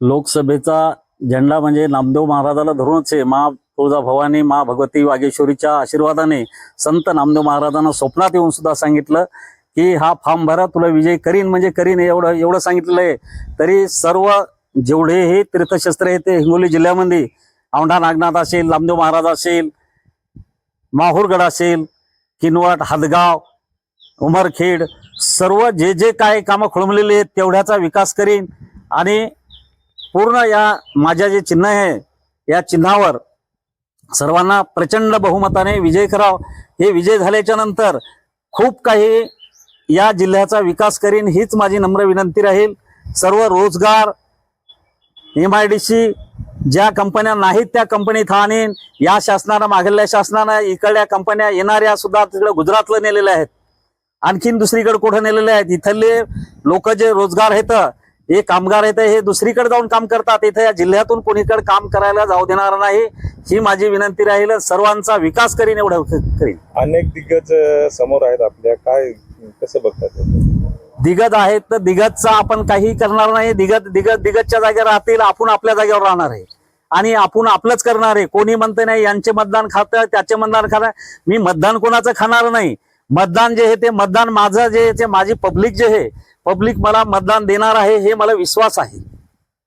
लोकसभेचा झेंडा म्हणजे नामदेव महाराजाला धरूनच आहे मा तुळजा भवानी मा भगवती वागेश्वरीच्या आशीर्वादाने संत नामदेव महाराजांना स्वप्नात येऊन सुद्धा सांगितलं की हा फॉर्म भरा तुला विजय करीन म्हणजे करीन एवढं एवढं सांगितलेलं आहे. तरी सर्व जेवढे हे तीर्थक्षेत्र आहे ते हिंगोली जिल्ह्यामध्ये औंढा नागनाथ असेल नामदेव महाराज असेल माहूरगड असेल किनवट हदगाव उमरखेड सर्व जे जे काय कामं खोळंबलेली आहेत तेवढ्याचा विकास करीन. आणि पूर्ण या माझ्या जे चिन्ह आहे या चिन्हावर सर्वांना प्रचंड बहुमताने विजय कराव. हे विजय झाल्याच्यानंतर खूप काही या जिल्ह्याचा विकास करीन हीच माझी नम्र विनंती राहील. सर्व रोजगार एम आय डी सी ज्या कंपन्या नाहीत त्या कंपनीत आणीन. या शासनानं मागल्या शासनानं इकडल्या कंपन्या येणाऱ्या सुद्धा तिकडे गुजरातला नेलेल्या आहेत. आणखीन दुसरीकडे कुठं नेलेले आहेत? इथले लोक जे रोजगार आहेत हे कामगार आहेत हे दुसरीकडे जाऊन काम करतात. इथे या जिल्ह्यातून कोणीकडे काम करायला जाऊ देणार नाही ही माझी विनंती राहील. सर्वांचा विकास करीन एवढं करीन. अनेक दिग्गज समोर आहेत आपल्या. काय कसं बघतात? दिग्गज आहेत तर दिग्गजचा आपण काही करणार नाही. दिग्गज दिग्गज दिग्गजच्या जागेवर राहतील आपण आपल्या जागेवर राहणार आहे. आणि आपण आपलंच करणार आहे. कोणी म्हणते नाही यांचे मतदान खातं त्याचे मतदान खातं. मी मतदान कोणाचं खाणार नाही. मतदान जे आहे ते मतदान माझं जे ते माझी पब्लिक जे आहे पब्लिक मला मतदान देणार आहे हे मला विश्वास आहे.